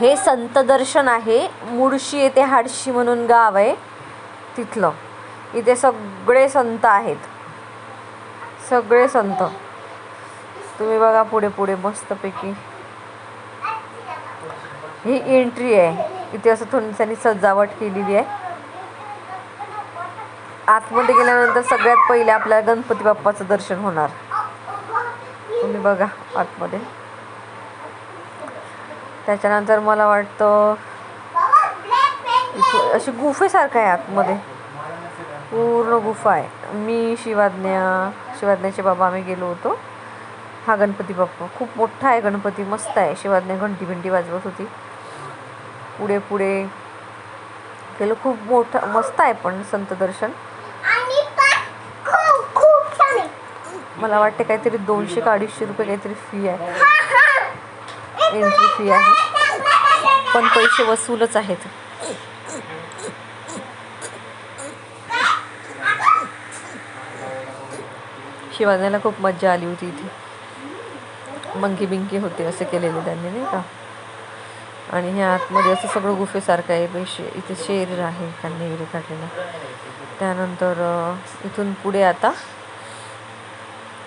हे संत दर्शन आहे. मुळशी येथे हाडशी म्हणून गाव आहे. तिथलं. इथे सगळे संत आहेत. सगळे संत. तुम्ही बघा पुढे पुढे मस्तपैकी. ही एंट्री आहे. इथे असं थोडीसानी सजावट केलेली आहे. आतमध्ये गेल्यानंतर सगळ्यात पहिले आपल्याला गणपती बाप्पाचं दर्शन होणार. तुम्ही बघा आतमध्ये. त्याच्यानंतर मला वाटतं अशी गुफेसारखं आहे आतमध्ये. पूर्ण गुफा आहे. मी शिवाज्ञा शिवाज्ञाचे बाबा आम्ही गेलो होतो. हा गणपती बाप्पा. खूप मोठा आहे गणपती. मस्त आहे. शिवाज्ञा घंटी घंटी वाजवत होती. पुढे पुढे गेलो. खूप मोठं मस्त आहे पण संत दर्शन. मला वाटते काहीतरी दोनशे का अडीचशे रुपये काहीतरी फी आहे. एंट्री फी आहे. पण पैसे वसूलच आहेत. शिवाज्ञाला खूप मज्जा आली होती इथे. मंकी बिंकी होते असं केलेले त्यांनी नाही का? आणि ह्या आतमध्ये असं सगळं गुफेसारखं आहे पैसे. शे इथे शेर आहे त्यांनी वगैरे काढलेला. त्यानंतर इथून पुढे आता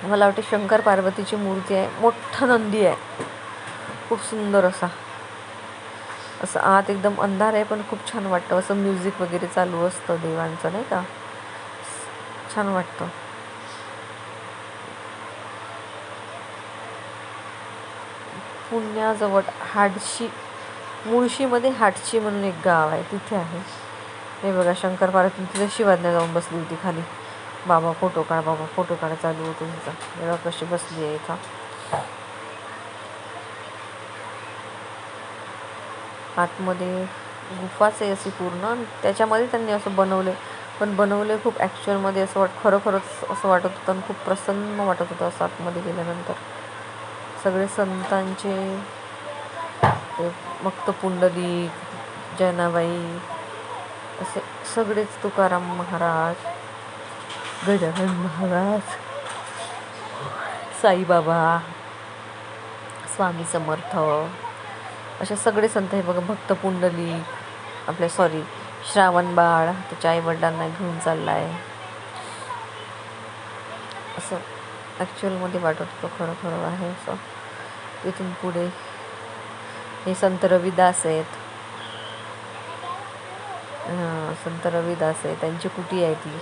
मला वाटते शंकर पार्वतीची मूर्ती आहे. मोठा नंदी आहे. खूप सुंदर असा. असं आत एकदम अंधार आहे पण खूप छान वाटतं. असं म्युझिक वगैरे चालू असतं देवांचं नाही का? छान वाटतं. पुण्याजवळ हाडशी मुळशीमध्ये हाडशी म्हणून एक गाव आहे तिथे आहे. हे बघा शंकर पार्वती तिथे शिवाज्ञा जाऊन बसली होती खाली. बाबा फोटो काढ बाबा फोटो काढ चालू होतो तिचा बघा कशी बसली आहे इथं. आतमध्ये गुफाच आहे अशी पूर्ण. आणि त्याच्यामध्ये त्यांनी असं बनवलं पण बनवले खूप ॲक्च्युअलमध्ये असं वाट खरोखरच असं वाटत होतं आणि खूप प्रसन्न वाटत होतं असं आतमध्ये गेल्यानंतर. सगळे संतांचे ते मक्त पुंडलिक जैनाबाई असे सगळेच तुकाराम महाराज गजानन महाराज साईबाबा स्वामी समर्थ असे सगळे संत हे बघा भक्त पुंडली आपल्या सॉरी श्रावण बाळ त्याच्या आईवडिलांना घेऊन चालला आहे असं ॲक्च्युअलमध्ये वाटत होतं खरं खरं आहे असं. तिथून पुढे हे संत रविदास आहेत. संत रविदास आहे त्यांची कुटी आहे ती.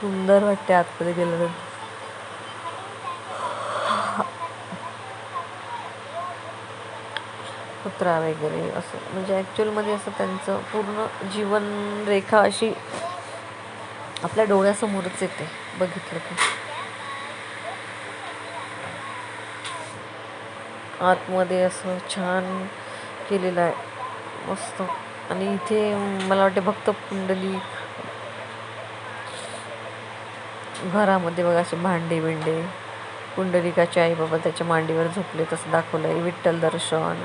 सुंदर वाटते आतमध्ये गेल्यानंतर. कुत्रा वगैरे असं. म्हणजे ॲक्च्युअलमध्ये असं त्यांचं पूर्ण जीवनरेखा अशी आपल्या डोळ्यासमोरच येते बघितलं की आतमध्ये असं छान केलेलं आहे मस्त. आणि इथे मला वाटते भक्त कुंडली घरामध्ये बघा असे भांडे बिंडे. कुंडलिकाच्या आई बाबा त्याच्या मांडीवर झोपले तसं दाखवलं आहे विठ्ठल दर्शन.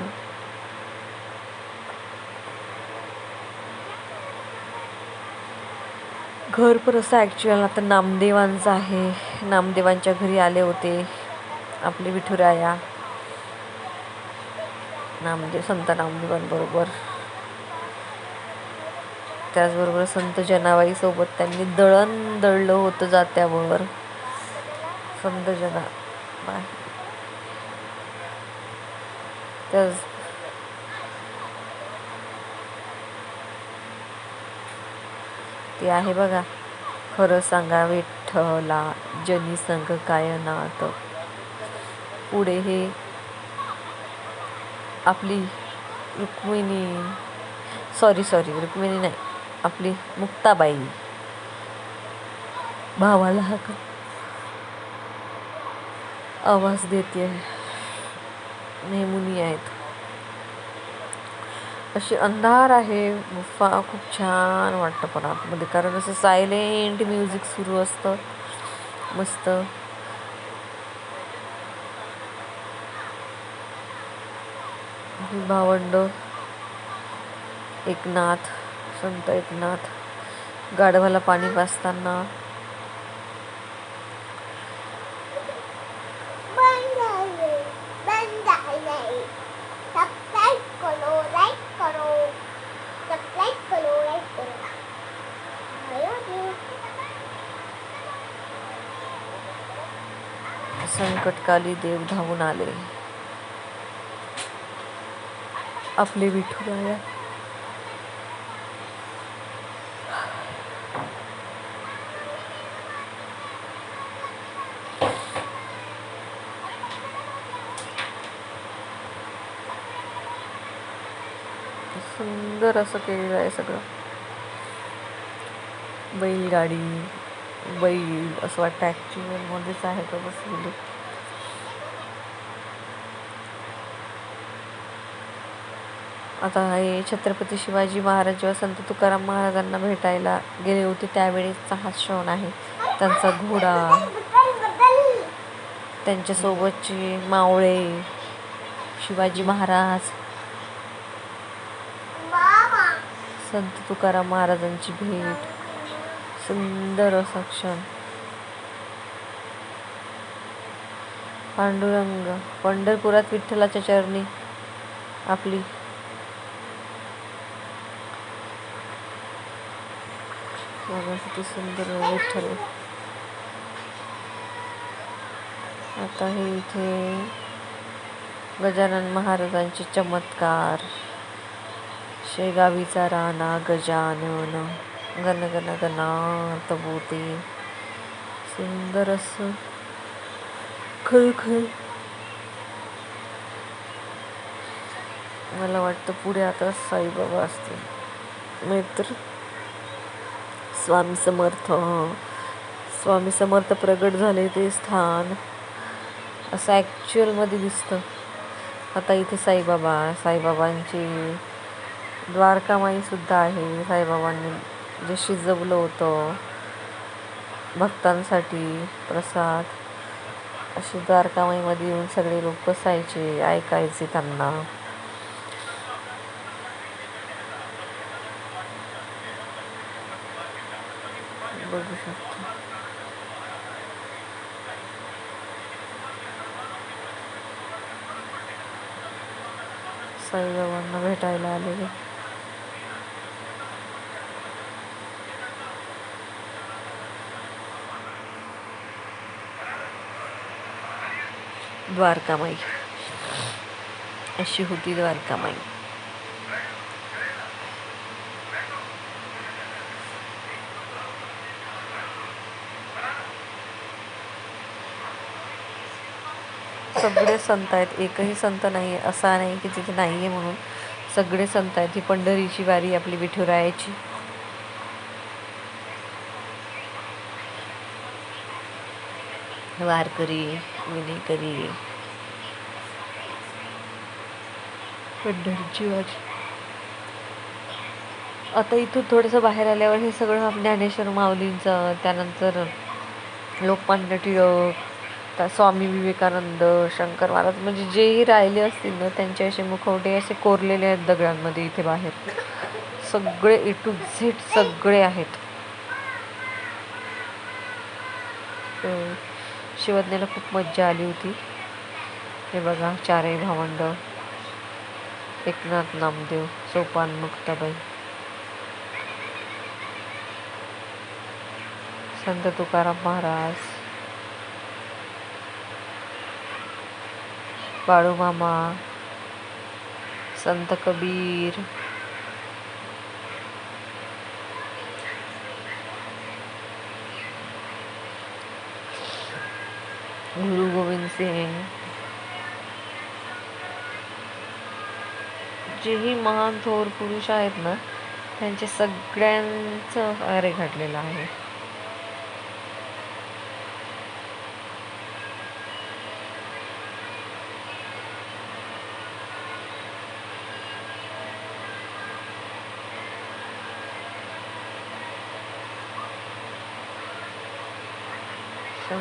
घर पण असं ॲक्च्युअल आता नामदेवांचं आहे. नामदेवांच्या घरी आले होते. आपले विठुराया. नामदेव म्हणजे संत नामदेवांबरोबर. त्याचबरोबर संत जनाबाईसोबत त्यांनी दळण दळलं होतं जात्यावर. संत जना बाय. त्याच ते आहे बघा. खरं सांगा विठ्ठला जनी संघ काय नात पुढे हे आपली रुक्मिणी सॉरी सॉरी रुक्मिणी नाही आपली मुक्ताबाई. भावाला हा आवाज देते नेमुनी आहेत. अशी अंधार आहे. गुफा खूप छान वाटतं पण आतमध्ये. कारण असं सायलेंट म्युझिक सुरू असतं. मस्त. भावंड एकनाथ. संत एकनाथ. गाढवाला पाणी पाजताना बंद झाले बंद झाले संकटकाली देव धावून आले. आपले विठुराया सुंदर असं केलेलं आहे सगळं. बैलगाडी बैल असं वाटतं ॲक्च्युअलमध्येच आहे का बसलेली? आता हे छत्रपती शिवाजी महाराज जेव्हा संत तुकाराम महाराजांना भेटायला गेले होते त्यावेळेसचा हा क्षण आहे. त्यांचा घोडा त्यांच्यासोबतचे मावळे शिवाजी महाराज संत तुकाराम महाराजांची भेट सुंदर असा क्षण. पांडुरंग पंढरपुरात विठ्ठलाच्या चरणी आपली बघण्यासाठी सुंदर आहे विठ्ठल आता हे इथे गजानन महाराजांचे चमत्कार। शेगावीचा राणा गजानन गण गण गणात बोते। सुंदर असं खळखळ। मला वाटतं पुढे आता साईबाबा असतील मित्र स्वामी समर्थ. स्वामी समर्थ प्रगट झाले ते स्थान. असं ॲक्च्युअलमध्ये दिसतं. आता इथे साईबाबा साईबाबांची द्वारकामाईसुद्धा आहे. साईबाबांनी जे शिजवलं होतं भक्तांसाठी प्रसाद अशी द्वारकामाईमध्ये येऊन सगळे लोक बसायचे ऐकायचे त्यांना. बघू शकतो. साईबाबांना भेटायला आलेले. द्वारकामाई. अशी होती द्वारकामाई. सगळे संत आहेत. एकही संत नाही आहे असा नाही की तिथे नाही आहे म्हणून. सगळे संत आहेत. ही पंढरीची वारी आपली विठुरायाची. वारकरी विनेकरी पंढरीची वारी. आता इथून थोडंसं बाहेर आल्यावर हे सगळं ज्ञानेश्वर माऊलींचं त्यानंतर लोकमान्य टिळक आता स्वामी विवेकानंद शंकर महाराज म्हणजे जेही राहिले असतील ना त्यांचे असे मुखवटे असे कोरलेले आहेत दगडांमध्ये इथे बाहेर. सगळे ए टू झेड सगळे आहेत. शिवज्ञाला खूप मज्जा आली होती. हे बघा चारही भावंड. एकनाथ नामदेव सोपान मुक्ताबाई. संत तुकाराम महाराज. बाळूमामा संत कबीर. गुरु गोविंद सिंग जेही महान थोर पुरुष आहेत ना त्यांचे सगळ्यांचं अरे घडलेलं आहे.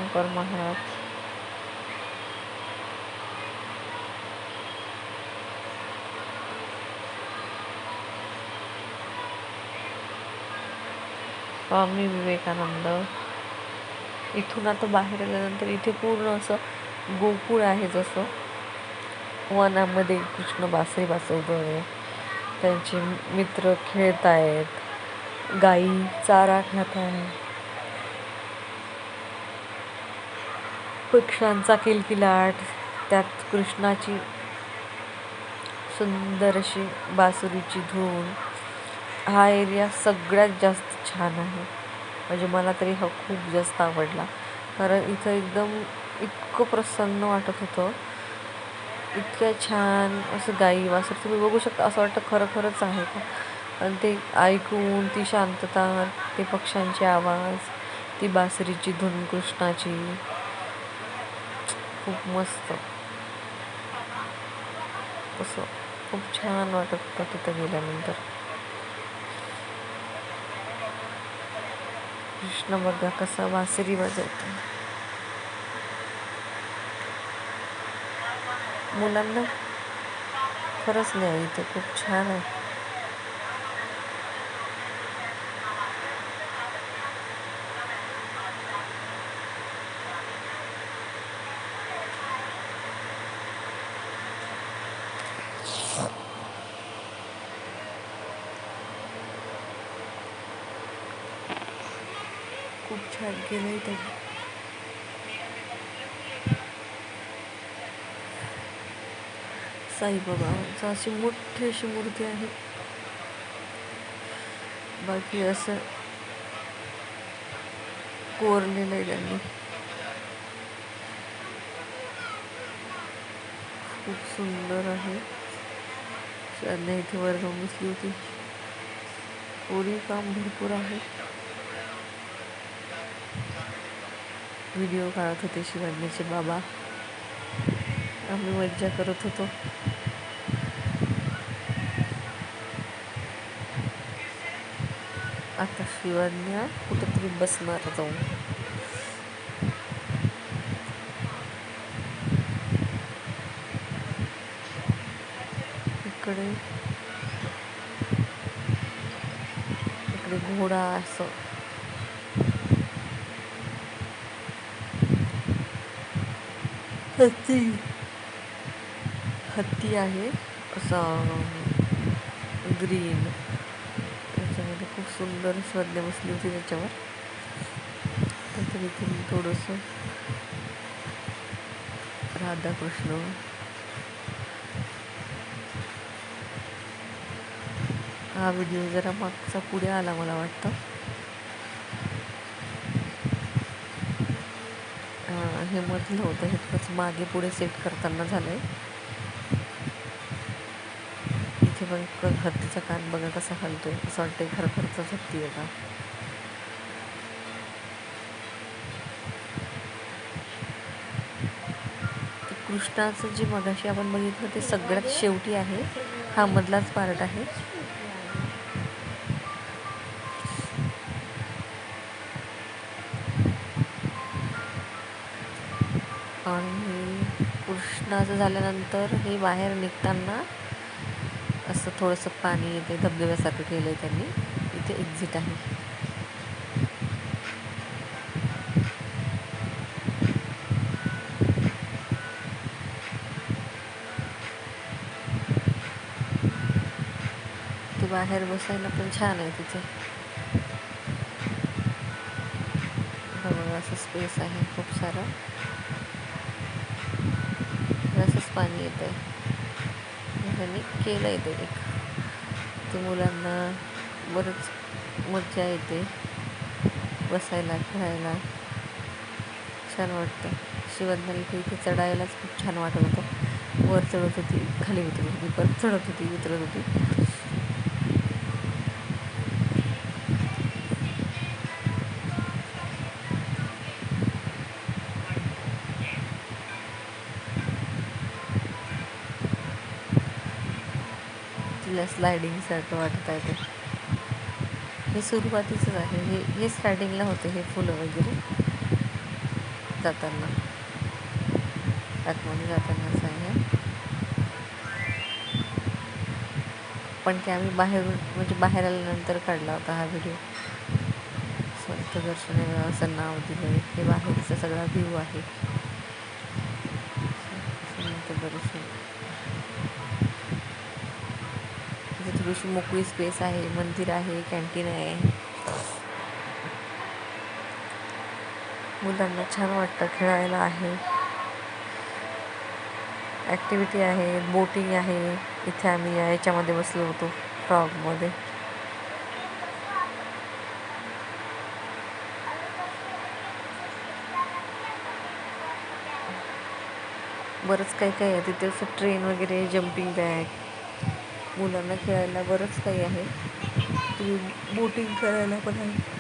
शंकर महाराज स्वामी विवेकानंद इथून आता बाहेर आल्यानंतर इथे पूर्ण असं गोकुळ आहे जसं. वनामध्ये कृष्ण बासरी वाजवतोय त्यांचे मित्र खेळत आहेत गाई चारा खात आहे पक्ष्यांचा किलकिलाट त्यात कृष्णाची सुंदर अशी बासुरीची धून हा एरिया सगळ्यात जास्त छान आहे. म्हणजे मला तरी हा खूप जास्त आवडला. कारण इथं एकदम इतकं प्रसन्न वाटत होतं. इतक्या छान असं गाई वासर. तुम्ही बघू शकता असं वाटतं खरं खरंच आहे. का आणि ते ऐकून ती शांतता ते पक्ष्यांचे आवाज ती बासरीची धून कृष्णाची खूप मस्त. असं खूप छान वाटत होतं तिथं गेल्यानंतर. कृष्ण बघा कसा बासरी वाजवतो. मुलांना खरंच नाही इथे खूप छान आहे. खूप छान आहे त्यांनी. साईबाबांची अशी मोठी अशी मूर्ती आहे. बाकी असं कोरलेलं आहे त्यांनी. खूप सुंदर आहे. त्यांना इथे वर जाऊन होती. पुढे काम भरपूर आहे. व्हिडिओ काढत होते शिवण्याचे बाबा आम्ही मज्जा करत होतो आता शिवण्या कुठंतरी बसणार जाऊन इकडे इकडे घोडा असं हत्ती हत्ती आहे. असा ग्रीन. त्याच्यामध्ये खूप सुंदर श्रद्धे बसली होती त्याच्यावर. तर इथे थोडंसं राधाकृष्ण. हा व्हिडिओ जरा मागचा पुढे आला मला वाटतं. हे मधलं होतं हे थोडंसं मागे पुढे सेट करताना झालं आहे इथे बघ हत्तीचा कान बघा कसा हलतोय. असं वाटतंय खरं खरंच हत्ती आहे का? कृष्णाचं जे मगाशी आपण बघितलं ते सगळ्यात शेवटी आहे. हा मधलाच पार्ट आहे. आणि कृष्णाचं झाल्यानंतर हे बाहेर निघताना असं थोडंसं पाणी येते धबधब्यासारखं केलं आहे त्यांनी. इथे एक्झिट आहे. ते बाहेर बसायला पण छान आहे तिथे. असं स्पेस आहे खूप सारं. पाणी येत आहे त्यांनी केलं आहे ते एक. ते मुलांना बरंच मज्जा येते. बसायला खेळायला. छान वाटतं. शिवज्ञाला इथे इथे चढायलाच खूप छान वाटत होतं. वर चढत होती खाली उतरत होती परत चढत होती उतरत होती. तिला स्लायडिंगसारखं वाटत आहे ते. हे सुरुवातीचंच आहे. हे हे स्टार्टिंगला होते हे फुलं वगैरे जाताना. आतमध्ये जातानाच आहे. पण ते आम्ही बाहेरून म्हणजे बाहेर आल्यानंतर काढला होता हा व्हिडिओ संत दर्शन असं नाव दिलं हे बाहेरचा सगळा व्ह्यू आहे. संत दर्शन. इथे मोकळी स्पेस आहे मंदिर आहे कॅन्टीन आहे. मुलांना छान वाटतं खेळायला आहे. ॲक्टिव्हिटी आहे बोटिंग आहे. इथे आम्ही या याच्यामध्ये बसलो होतो फ्रॉगमध्ये बरंच काही काही आहे. तिथे असं ट्रेन वगैरे जम्पिंग बॅग मुलांना खेळायला बरंच काही आहे. तुम्ही बोटिंग करायला पण आहे.